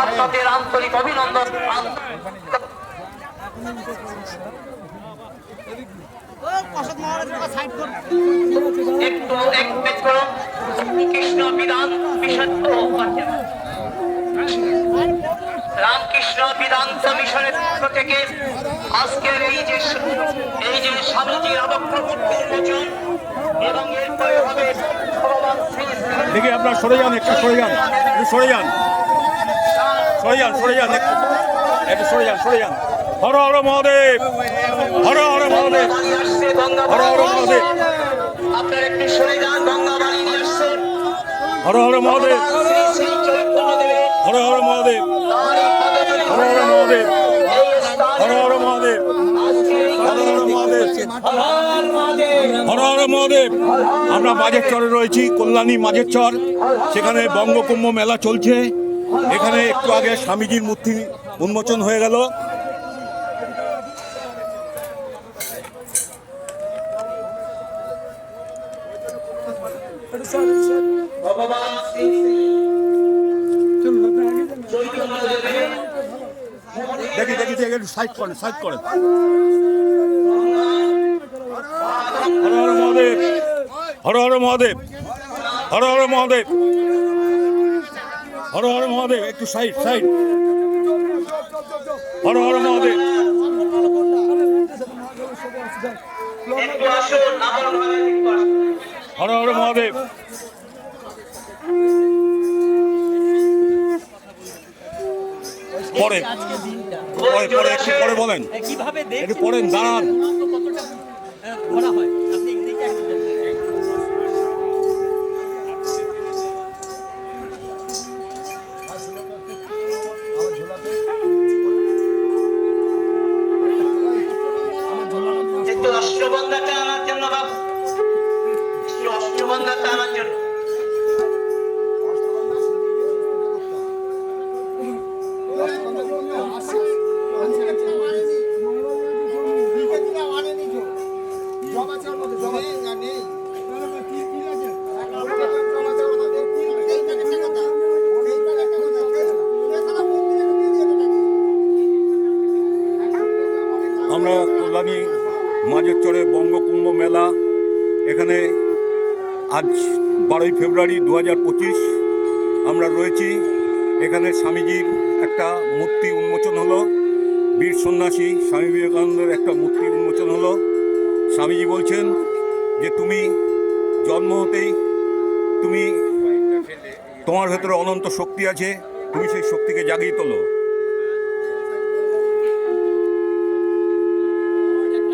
আপনাদের আন্তরিক অভিনন্দন। একটু বিধান বিশুদ্ধ রামকৃষ্ণ বিধান্ত মিশনের পক্ষ থেকে আজকের এই যে এই যে স্বামীজির আবক্ষ মূর্তি এবং এরপরে হবে দেখি আপনার সরে যান, একটু সরে যান সরে যান। সরে যান সরে যান। একটু সরে যান সরে যান। হর হর মহাদেব হর হর মহাদেব হর হর মহাদেব। হর হর মহাদেব হর হর মহাদেব হর হর মহাদেব হর হর মহাদেব আজকে হর হর মহাদেব হর হর মহাদেব। আমরা মাঝের চরে রয়েছি কল্যাণী মাঝের চর। সেখানে বঙ্গকুম্ভ মেলা চলছে। এখানে একটু আগে স্বামীজির মূর্তি উন্মোচন হয়ে গেল। দেখি দেখি দেখি সাইড করেন সাইড করেন। হর হর মহাদেব, হর হর মহাদেব, হর হর মহাদেব। হর হর মহাদেব একটু সাইড সাইড। হর হর মহাদেব। হর হর মহাদেব। পরে পরে পরে একটু পরে বলেন। কীভাবে একটু পড়েন দাঁড়ান। কতটা হয়। কল্যাণী মাঝের চরে বঙ্গকুম্ভ মেলা। এখানে আজ বারোই ফেব্রুয়ারি দু পঁচিশ আমরা রয়েছি। এখানে স্বামীজির একটা মূর্তি উন্মোচন হলো। বীর সন্ন্যাসী স্বামী বিবেকানন্দের একটা মূর্তি উন্মোচন হলো। স্বামীজি বলছেন যে, তুমি জন্ম হতেই তুমি তোমার ভেতরে অনন্ত শক্তি আছে। তুমি সেই শক্তিকে জাগিয়ে তোলো।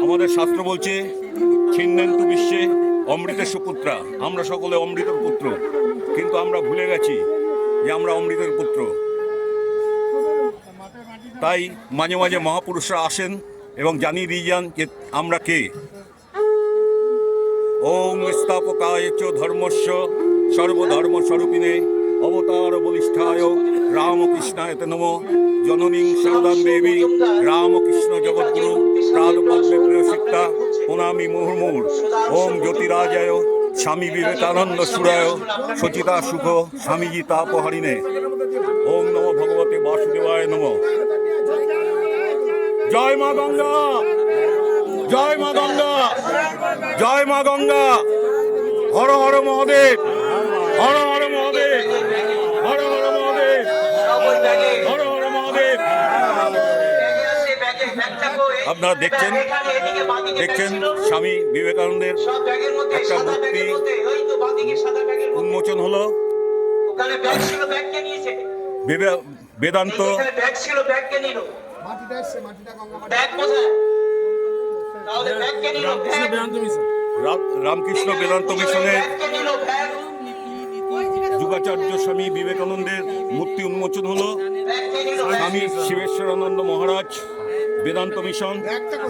আমাদের শাস্ত্র বলছে, ছিন্নেন্তু বিশ্বে অমৃতের সুপুত্রা। আমরা সকলে অমৃতের পুত্র, কিন্তু আমরা ভুলে গেছি যে আমরা অমৃতের পুত্র। তাই মাঝে মাঝে মহাপুরুষরা আসেন এবং জানিয়ে দিয়ে যান যে আমরা কে। ওম স্থাপকায় চ ধর্মস্য সর্বধর্ম স্বরূপিণে অবতার বলিষ্ঠায় রামকৃষ্ণায় নম। জননীং শারদাম দেবী রামকৃষ্ণ জগৎগুরু প্রাদপদ্মে প্রিয় শিক্ষা প্রণামী মুহুর্মুর ওম জ্যোতিরাজায় স্বামী বিবেকানন্দ সুরায় সচিতা সুখ স্বামীজি তাপহারিণে ওম নম ভগবতে বাসুদেবায় নম। জয় মা গঙ্গা! জয় মা গঙ্গা! জয় মা গঙ্গা! হর হর মহাদেব! হর আপনারা দেখছেন দেখছেন স্বামী বিবেকানন্দের একটা সাদা মূর্তি। উন্মোচন হলো। ওখানে ব্যাগ ছিল ব্যাগ কে নিয়েছে বেবে- বেদান্ত রামকৃষ্ণ বেদান্ত মিশনের যুগাচার্য স্বামী বিবেকানন্দের মূর্তি উন্মোচন হলো। স্বামী শিবেশ্বরানন্দ মহারাজ। Vedanta mission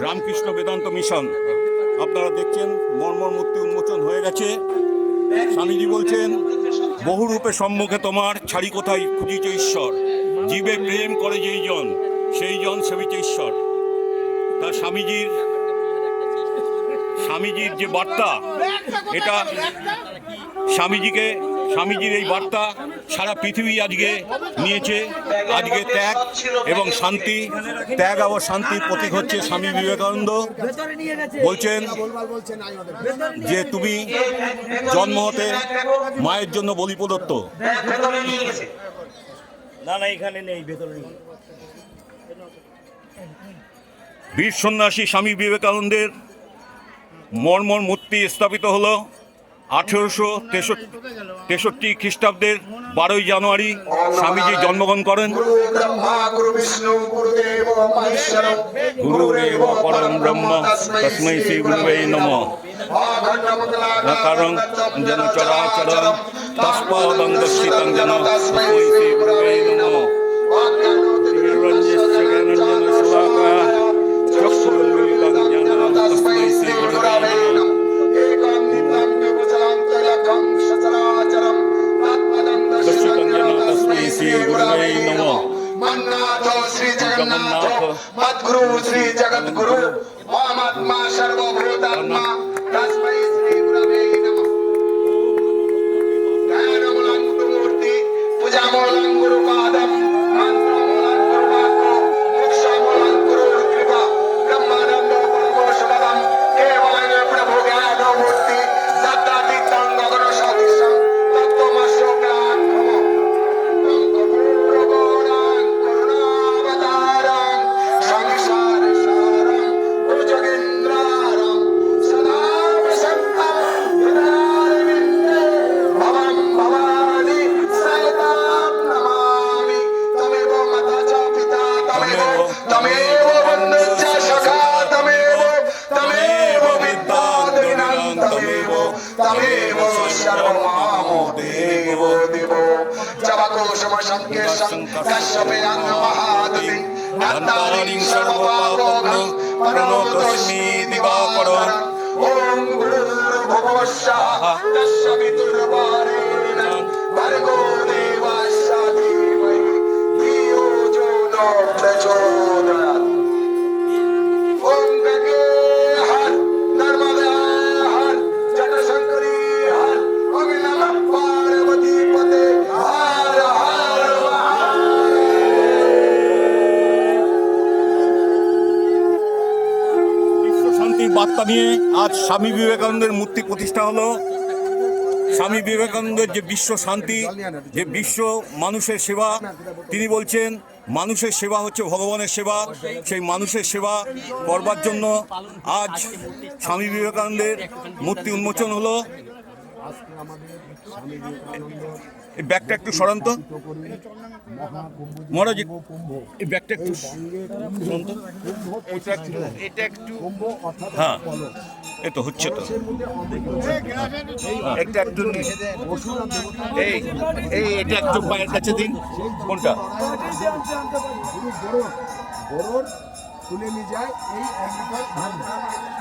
Ramakrishna Vedanta mission. আপনারা দেখছেন মর্মর মূর্তি উন্মোচন হয়ে গেছে। স্বামীজি বলছেন বহুরূপে সম্মুখে তোমার ছাড়ি কোথায়? খুঁজিছে ঈশ্বর। জীবে প্রেম করে যেই জন সেই জন সেবিছে ঈশ্বর। তা স্বামীজির স্বামীজির যে বার্তা এটা স্বামীজিকে স্বামীজির এই বার্তা সারা পৃথিবী আজকে নিয়েছে। আজকে ত্যাগ এবং শান্তি ত্যাগ আবার শান্তির প্রতীক হচ্ছে স্বামী বিবেকানন্দ। বলছেন যে তুমি জন্ম হতে মায়ের জন্য বলি প্রদত্ত। না না এখানে নেই ভেতরে নেই। বীর সন্ন্যাসী স্বামী বিবেকানন্দের মর্মর মূর্তি স্থাপিত হলো। আঠেরোশো তেষট্টি খ্রিস্টাব্দের বারোই জানুয়ারি স্বামীজি জন্মগ্রহণ করেন। গুরুদেব পরম ব্রহ্ম শ্রী নম। কারণ যেন সর্বভূতাত্মা দেব দেব। জবাকোশমশঙ্কেশং কশ্যপেয়াং মহাদতি দন্তারিং সর্বপাপগ্নং প্রণতস্মি দিবাকরং ওম গুরুর্ভুবস্যাঃ তস্য পিতুর্বরেণ্যং ভর্গো বার্তা নিয়ে আজ স্বামী বিবেকানন্দের মূর্তি প্রতিষ্ঠা হলো। স্বামী বিবেকানন্দের যে বিশ্ব শান্তি, যে বিশ্ব মানুষের সেবা, তিনি বলছেন, মানুষের সেবা হচ্ছে ভগবানের সেবা, সেই মানুষের সেবা করবার জন্য আজ স্বামী বিবেকানন্দের মূর্তি উন্মোচন হলো। এই ব্যাগটা একটু সরান্ত মহারাজ এই ব্যাগটা একটু সরান্ত এটা একটু হ্যাঁ এ তো হচ্ছে তো। একটা একটু এই এই এটা একটু পায়ের কাছে দিন। কোনটা? বড়োর তুলে নিয়ে যায় এই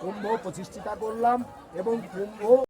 কুম্ভ প্রতিষ্ঠিতা করলাম এবং কুম্ভ